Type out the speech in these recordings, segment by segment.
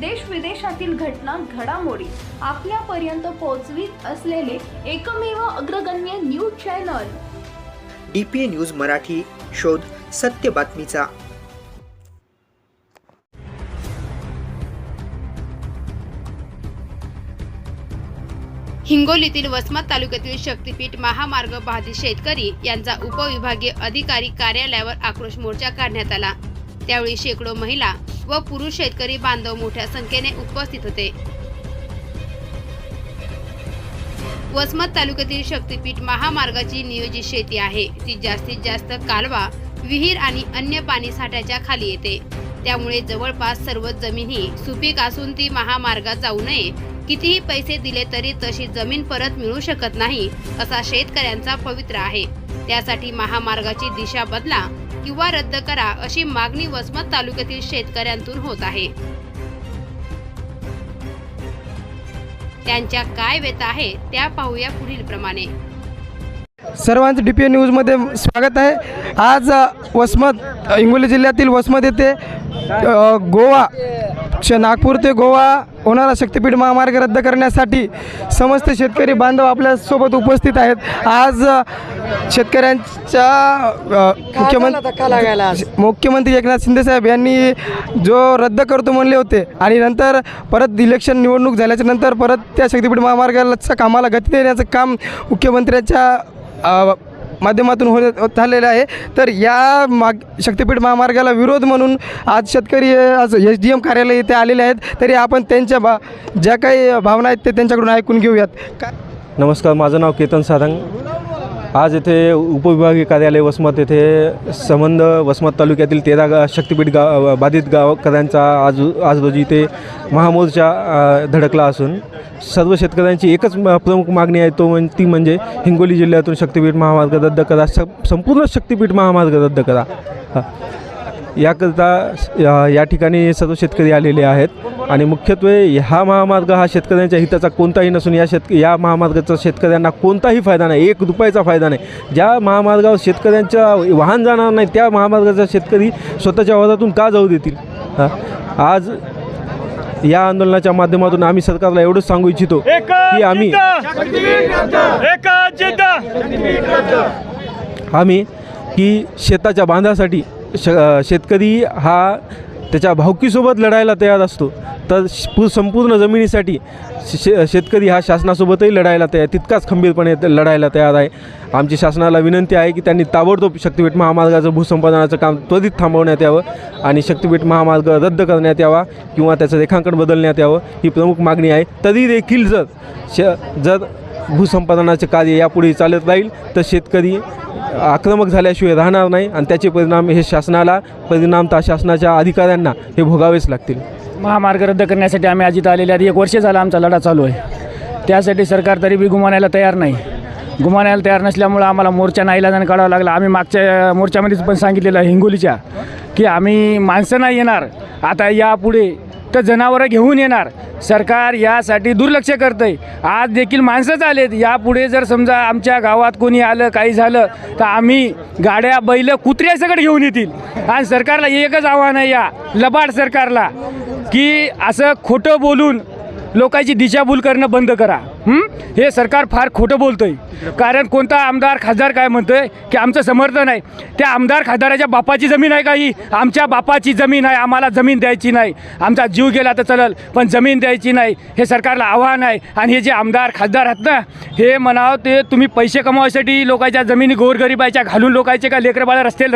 देश विदेशातील घटना घडामोडी आपल्यापर्यंत पोहोचवीत असलेले एकमेव अग्रगण्य news channel. D P A news Marathi शोध सत्य बातमीचा. हिंगोलीतील वसमत तालुक्यातील शक्तीपीठ महामार्ग बाधित शेतकरी यांचा उपविभागीय अधिकारी कार्यालयावर आक्रोश मोर्चा काढण्यात आला. त्यावेळी शेकडो महिला व पुरुष शेतकरी बांधव मोठ्या संख्येने उपस्थित होते. वसमत तालुक्यातील शक्तीपीठ महामार्गाची नियोजित शेती आहे. ती जास्तीत जास्त कालवा विहीर आणि अन्य पाणी साठ्याच्या खाली येते. त्यामुळे जवळपास सर्व जमिनी सुपीक असून ती महामार्गात जाऊ नये. कितीही पैसे दिले तरी तशी जमीन परत मिळू शकत नाही असा शेतकऱ्यांचा पवित्र आहे. त्यासाठी महामार्गाची दिशा बदला किंवा रद्द करा अशी मागणी वसमत तालुक्यातील शेतकऱ्यांतून होत आहे. त्यांच्या काय व्यथा आहे त्या पाहूया पुढील प्रमाणे. सर्वांचं डी पी ए न्यूजमध्ये स्वागत आहे. आज वसमत हिंगोली जिल्ह्यातील वसमत येथे गोवा श नागपूर ते गोवा होणारा शक्तीपीठ महामार्ग रद्द करण्यासाठी समस्त शेतकरी बांधव आपल्यासोबत उपस्थित आहेत. आज शेतकऱ्यांच्या मुख्यमंत्री मुख्यमंत्री एकनाथ शिंदेसाहेब यांनी जो रद्द करतो म्हणले होते आणि नंतर परत इलेक्शन निवडणूक झाल्याच्यानंतर परत त्या शक्तीपीठ महामार्गाच्या कामाला गती देण्याचं काम मुख्यमंत्र्यांच्या माध्यमातून होत झालेलं आहे. तर या माग शक्तिपीठ महामार्गाला विरोध म्हणून आज शेतकरी आज एस डी एम कार्यालय इथे आलेले आहेत. तरी आपण त्यांच्या भा ज्या काही भावना आहेत ते त्यांच्याकडून ऐकून घेऊयात. का नमस्कार माझं नाव केतन साधंग. आज येथे उपविभागीय कार्यालय वसमत येथे संबंध वसमत तालुक्यातील तेरा गा शक्तीपीठ गाव बाधित गावकऱ्यांचा आज आज रोजी इथे महामोर्चा धडकला असून सर्व शेतकऱ्यांची एकच प्रमुख मागणी आहे तो म्हण ती म्हणजे हिंगोली जिल्ह्यातून शक्तीपीठ महामार्ग रद्द करा स संपूर्ण शक्तीपीठ महामार्ग रद्द करा हा. याकरिता या- या ठिकाणी सर्व शेतकरी आलेले आहेत. आणि मुख्यत्वे हा महामार्ग हा शेतकऱ्यांच्या हिताचा कोणताही नसून या शेतक या महामार्गाचा शेतकऱ्यांना कोणताही फायदा नाही एक रुपयाचा फायदा नाही. ज्या महामार्गावर शेतकऱ्यांच्या वाहन जाणार नाही त्या महामार्गाचा शेतकरी स्वतःच्या वादातून का जाऊ देतील? आज या आंदोलनाच्या माध्यमातून आम्ही सरकारला एवढंच सांगू इच्छितो की आम्ही आम्ही की शेताच्या बांधासाठी श शेतकरी हा त्याच्या भावकीसोबत लढायला तयार असतो. तर श- पू संपूर्ण जमिनीसाठी शे शेतकरी हा शासनासोबतही लढायला तयार तितकाच खंबीरपणे लढायला तयार आहे. आमची शासनाला विनंती आहे की त्यांनी ताबडतोब शक्तीपीठ महामार्गाचं भूसंपादनाचं काम त्वरित थांबवण्यात यावं आणि शक्तीपीठ महामार्ग रद्द करण्यात यावा किंवा त्याचं रेखांकन बदलण्यात यावं ही प्रमुख मागणी आहे. तरी देखील जर श जर भूसंपादनाचे कार्य यापुढे चालत राहील तर शेतकरी आक्रमक झाल्याशिवाय राहणार नाही आणि त्याचे परिणाम हे शासनाला परिणामतः शासनाच्या अधिकाऱ्यांना हे भोगावेच लागतील. महामार्ग रद्द करण्यासाठी आम्ही अजित आलेले आधी एक वर्ष झाला आमचा लढा चालू आहे. त्यासाठी सरकार तरी बी गुमानायला तयार नाही. गुमानायला तयार नसल्यामुळं आम्हाला मोर्चा नाईलाजाने काढावा लागला. आम्ही मागच्या मोर्चामध्येच पण सांगितलेलं हिंगोलीच्या की आम्ही माणसं नाही येणार. आता यापुढे तर जनावरं घेऊन येणार. सरकार यासाठी दुर्लक्ष करतं आहे आज देखील माणसंच आलेत. यापुढे जर समजा आमच्या गावात कोणी आलं काही झालं तर आम्ही गाड्या बैल कुत्र्या सगळं घेऊन येतील. आणि सरकारला एकच आव्हान आहे या. लबाड सरकारला. की असं खोटं बोलून लोकांची दिशाभूल करणं बंद करा. हे? सरकार फार खोटं बोलतंय. कारण कोणता आमदार खासदार काय म्हणतोय? की आमचं समर्थन आहे. त्या आमदार खासदाराच्या बापाची जमीन आहे का ही? आमच्या बापाची जमीन आहे. आम्हाला जमीन द्यायची नाही. आमचा जीव गेला तर चालेल पण जमीन द्यायची नाही. हे सरकारला आव्हान आहे. आणि हे जे आमदार खासदार आहेत ना हे म्हणावं ते तुम्ही पैसे कमवायसाठी लोकांच्या जमिनी गोरगरिबाच्या घालून लोकांचे का लेकरबाळा रस्ते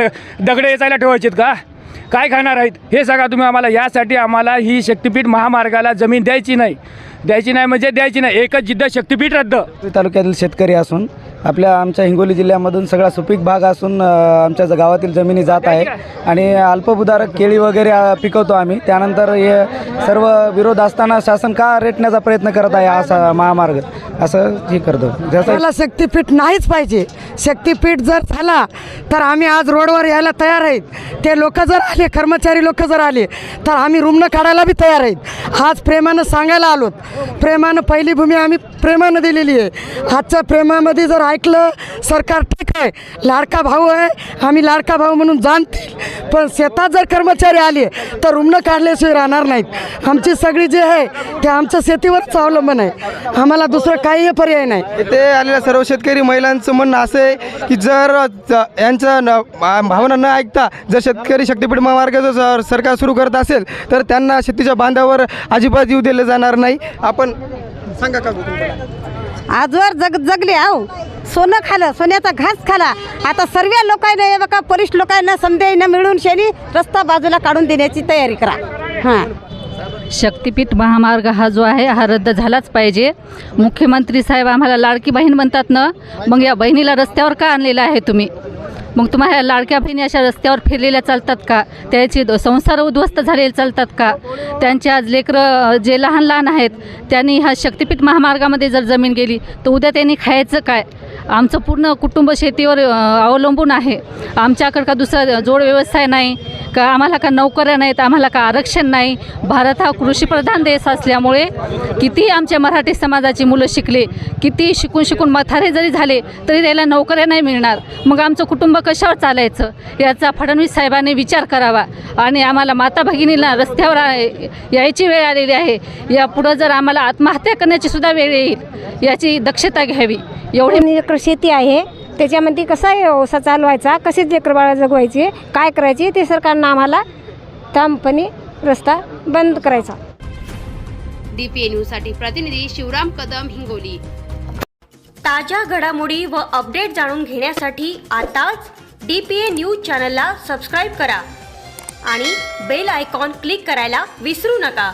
दगडे येचायला ठेवायचेत का? काय खाणार आहेत हे सांगा तुम्ही आम्हाला. यासाठी आम्हाला ही शक्तीपीठ महामार्गाला जमीन द्यायची नाही. द्यायची नाही म्हणजे द्यायची नाही. एकच जिद्द शक्तीपीठ रद्द. तालुक्यातील शेतकरी असून आपल्या आमच्या हिंगोली जिल्ह्यामधून सगळा सुपीक भाग असून आमच्या ज- गावातील जमिनी जात आहे. आणि अल्पभूधारक केळी वगैरे पिकवतो आम्ही. त्यानंतर हे सर्व विरोध असताना शासन का रेटण्याचा प्रयत्न करत आहे असा महामार्ग. असं हे करतो. जसं शक्तीपीठ नाहीच पाहिजे. शक्तीपीठ जर झाला तर आम्ही आज रोडवर यायला तयार आहेत. ते लोक जर आले कर्मचारी लोक जर आले तर आम्ही रुग्ण काढायला बी तयार आहेत. आज प्रेमानं सांगायला आलोत. प्रेमानं पहिली भूमी आम्ही प्रेमानं दिलेली आहे. आजच्या प्रेमामध्ये जर ऐकलं सरकार ठीक आहे. लाडका भाऊ आहे आम्ही लाडका भाऊ म्हणून जाणतील. पण शेतात जर कर्मचारी आले तर रुग्ण काढल्याशिवाय राहणार नाहीत. आमची सगळी जे आहे ते आमच्या शेतीवरच अवलंबन आहे. आम्हाला दुसरं काही पर्याय नाही. इथे आलेल्या सर्व शेतकरी महिलांचं म्हणणं असं आहे की जर यांचं न भा- भावना न ऐकता जर शेतकरी शक्तीपीठ महामार्ग जर सर- सरकार सुरू करत असेल तर त्यांना शेतीच्या बांधावर अजिबात येऊ दिलं जाणार नाही. आपण सांगा का? आजवर जग जगले आहो. सोनं खालं सोन्याचा घास खाला. आता सर्व लोकांना हे बघा पोलीस लोकांना समजाईनं मिळून शेनी रस्ता बाजूला काढून देण्याची तयारी करा. हां. शक्तिपीठ महामार्ग हा जो आहे हा रद्द झालाच पाहिजे. मुख्यमंत्री साहेब आम्हाला लाडकी बहीण म्हणतात ना मग या बहिणीला रस्त्यावर का आणलेलं आहे तुम्ही? मग तुम्हाला ह्या लाडक्या बहिणी अशा रस्त्यावर फिरलेल्या चालतात का? त्याचे द- संसार उद्ध्वस्त झालेले चालतात का? त्यांचे आज लेकरं जे लहान लहान आहेत त्यांनी ह्या शक्तिपीठ महामार्गामध्ये जर जमीन गेली तर उद्या त्यांनी खायचं काय? आमचं पूर्ण कुटुंब शेतीवर अवलंबून आहे. आमच्याकडं का दुसरा जोड व्यवसाय नाही का आम्हाला का नोकऱ्या नाहीत आम्हाला का आरक्षण नाही. भारत हा कृषीप्रधान देश असल्यामुळे कितीही आमच्या मराठी समाजाची मुलं शिकले किती शिकून शिकून मथारे जरी झाले तरी त्याला नोकऱ्या नाही मिळणार. मग आमचं कुटुंब कशावर चालायचं? याचा फडणवीस साहेबांनी विचार करावा. आणि आम्हाला माता भगिनीला रस्त्यावर यायची वेळ आलेली आहे. यापुढं जर आम्हाला आत्महत्या करण्याची सुद्धा वेळ येईल याची दक्षता घ्यावी. एवढे एवढी एकर शेती आहे त्याच्यामध्ये कसा व्यवसाय चालवायचा कसे लेकर बाळा जगवायचे काय करायचे ते सरकारनं आम्हाला ठामपणे रस्ता बंद करायचा. डीपीए न्यूजसाठी प्रतिनिधी शिवराम कदम हिंगोली. ताज्या घडामोडी व अपडेट जाणून घेण्यासाठी आताच डी पी ए न्यूज चॅनलला सबस्क्राईब करा आणि बेल आयकॉन क्लिक करायला विसरू नका.